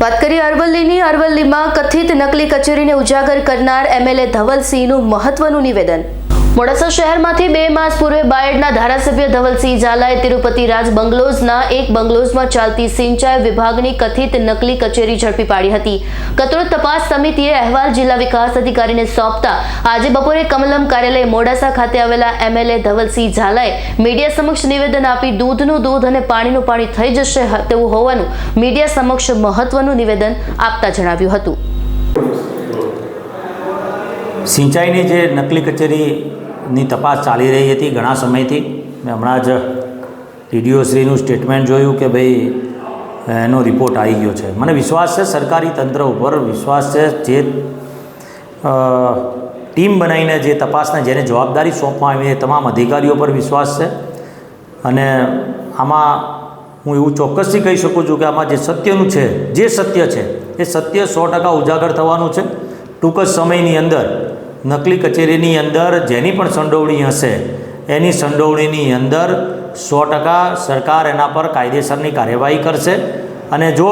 વાત કરીએ અરવલ્લીની. અરવલ્લીમાં કથિત નકલી કચેરીને ઉજાગર કરનાર એમએલએ ધવલસિંહનું મહત્વનું નિવેદન. મોડાસા શહેરમાંથી બે માસ પૂર્વે બાયડના ધારાસભ્ય ધવલસિંહ ઝાલાએ તિરુપતિ રાજ બંગલોઝના એક બંગલોઝમાં ચાલતી સિંચાઈ વિભાગની કથિત નકલી કચેરી ઝડપી પાડી હતી. કતોડ તપાસ સમિતિએ અહેવાલ જિલ્લા વિકાસ અધિકારીને સોંપતા આજે બપોરે કમલમ કાર્યાલય મોડાસા ખાતે આવેલા એમએલએ ધવલસિંહ ઝાલાએ મીડિયા સમક્ષ નિવેદન આપી દૂધનું દૂધ અને પાણીનું પાણી થઈ જશે તેવું હોવાનું મીડિયા સમક્ષ મહત્વનું નિવેદન આપતા જણાવ્યું હતું. સિંચાઈની જે નકલી કચેરીની તપાસ ચાલી રહી હતી ઘણા સમયથી. મેં હમણાં જ ડીડીઓશ્રીનું સ્ટેટમેન્ટ જોયું કે ભાઈ, એનો રિપોર્ટ આવી ગયો છે. મને વિશ્વાસ છે સરકારી તંત્ર ઉપર, વિશ્વાસ છે જે ટીમ બનાવીને જે તપાસને જેને જવાબદારી સોંપવામાં આવી એ તમામ અધિકારીઓ પર વિશ્વાસ છે. અને આમાં હું એવું ચોક્કસથી કહી શકું છું કે આમાં જે સત્યનું છે, જે સત્ય છે, એ સત્ય સો ટકા ઉજાગર થવાનું છે. ટૂંક જ સમયની અંદર નકલી કચેરીની અંદર જેની પણ સંડોવણી હશે એની સંડોવણીની અંદર સો ટકા સરકાર એના પર કાયદેસરની કાર્યવાહી કરશે. અને જો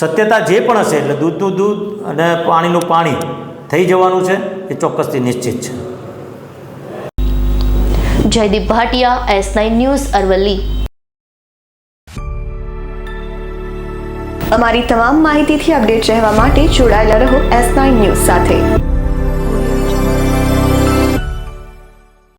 સત્યતા જે પણ હશે એટલે દૂધનું દૂધ અને પાણીનું પાણી થઈ જવાનું છે એ ચોક્કસથી નિશ્ચિત છે. Jaydeep Bhatia S nine news Aravalli. અમારી તમામ માહિતીથી અપડેટ રહેવા માટે જોડાયેલા રહો એસ નાઇન ન્યૂઝ સાથે.